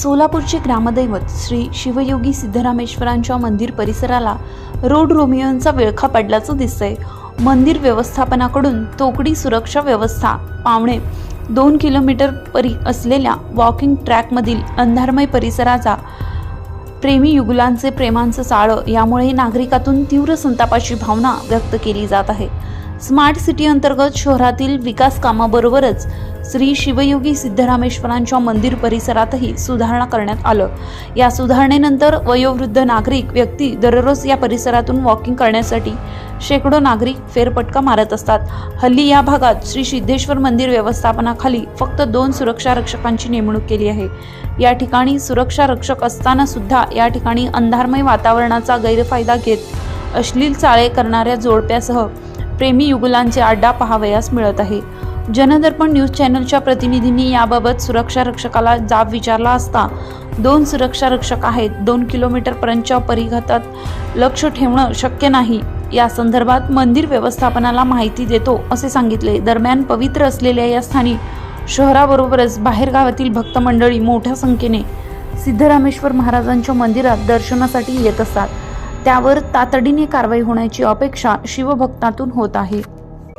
सोलापूरचे ग्रामदैवत श्री शिवयोगी सिद्धरामेश्वरांच्या मंदिर परिसराला रोड रोमियोंचा विळखा पडल्याचं दिसतंय. मंदिर व्यवस्थापनाकडून तोकडी सुरक्षा व्यवस्था पावणे दोन किलोमीटर परी असलेल्या वॉकिंग ट्रॅकमधील अंधारमय परिसराचा प्रेमी युगुलांचे प्रेमांचं चाळं यामुळे नागरिकातून तीव्र संतापाची भावना व्यक्त केली जात आहे. स्मार्ट सिटी अंतर्गत शहरातील विकास कामाबरोबरच श्री शिवयोगी सिद्धरामेश्वरांच्या मंदिर परिसरातही सुधारणा करण्यात आलं. या सुधारणेनंतर वयोवृद्ध नागरिक व्यक्ती दररोज या परिसरातून वॉकिंग करण्यासाठी शेकडो नागरिक फेरपटका मारत असतात. हल्ली या भागात श्री सिद्धेश्वर मंदिर व्यवस्थापनाखाली फक्त दोन सुरक्षा रक्षकांची नेमणूक केली आहे. या ठिकाणी सुरक्षा रक्षक असताना सुद्धा या ठिकाणी अंधारमय वातावरणाचा गैरफायदा घेत अश्लील चाळे करणाऱ्या जोडप्यासह प्रेमी युगुलांचे अड्डा पाहावयास मिळत आहे. जनदर्पण न्यूज चॅनलच्या प्रतिनिधींनी याबाबत सुरक्षा रक्षकाला जाब विचारला असता दोन सुरक्षा रक्षक आहेत. दोन किलोमीटरपर्यंतच्या परिघातात लक्ष ठेवणं शक्य नाही. या संदर्भात मंदिर व्यवस्थापनाला माहिती देतो असे सांगितले. दरम्यान पवित्र असलेल्या या स्थानी शहराबरोबरच बाहेरगावातील भक्त मंडळी मोठ्या संख्येने सिद्धरामेश्वर महाराजांच्या मंदिरात दर्शनासाठी येत असतात. त्यावर तातडीने कारवाई होण्याची अपेक्षा शिवभक्तातून होत आहे.